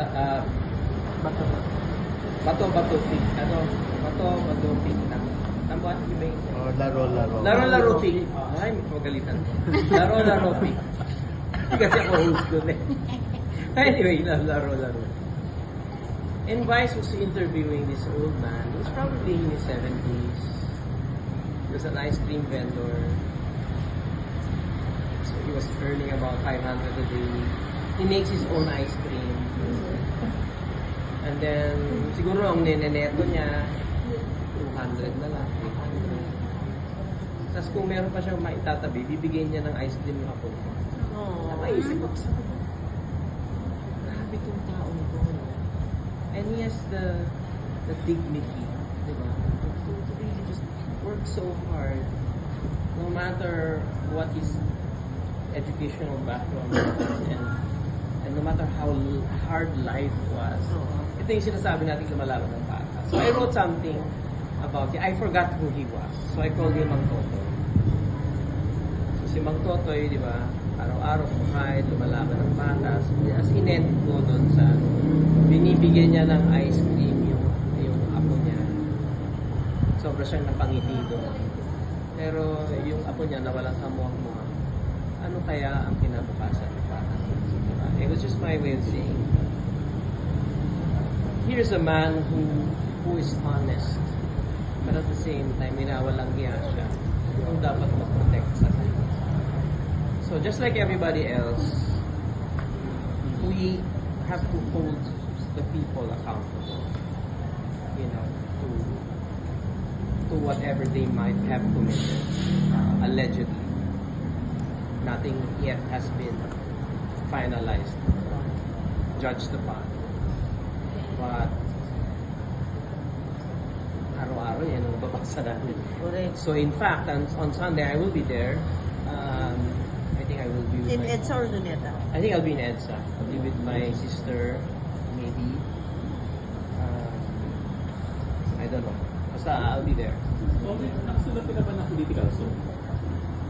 ta- ah, Bato. bato, bato, pig. Ano? Bato, bato, pig. Tama, iba yung Oh, laro, laro. Laro, laro, pig. Ay, magalitan. Laro, laro, pig. Kasi ako host doon eh. Anyway, laro, laro, laro. And Vice was interviewing this old man. He was probably in his 70s. He was an ice cream vendor. So he was earning about 500 a day. He makes his own ice cream. And then, siguro ang nineneto niya, 200 na lang, 300. Tapos kung meron pa siyang maitatabi, bibigyan niya ng ice cream ng apo. Oh. Napaisip ako sa Grabe tong taong to. no? And he has the the dignity, di ba? To, to really just work so hard. No matter what his educational background was and, matter how hard life was. Ito yung sinasabi natin lumalaban ng bata. So I wrote something about him. I forgot who he was. So I called him Mang Toto. So si Mang Totoy, di ba, araw-araw kumakain, lumalaban ng patas. As inend ko doon sa, binibigyan niya ng ice cream yung, yung apo niya. Sobra siyang napangiti doon. Pero yung apo niya nawalang kamuang-muang. Ano kaya ang kinabukasan bata? Diba? It was just my way of saying, here's a man who who is honest but at the same time minawalang hiya siya kung dapat mag-protect sa kanya. So just like everybody else, we have to hold the people accountable, you know, to to whatever they might have committed, uh, allegedly. Nothing yet has been finalized, judged upon. But araw-araw yan ang babasa natin. Correct. So in fact, on, on Sunday I will be there. Um, I think I will be with In my, EDSA or Luneta? I think I'll be in EDSA. I'll be with my sister, maybe. Um, I don't know. Basta I'll be there. So, nakasulap ka na ba ng political show?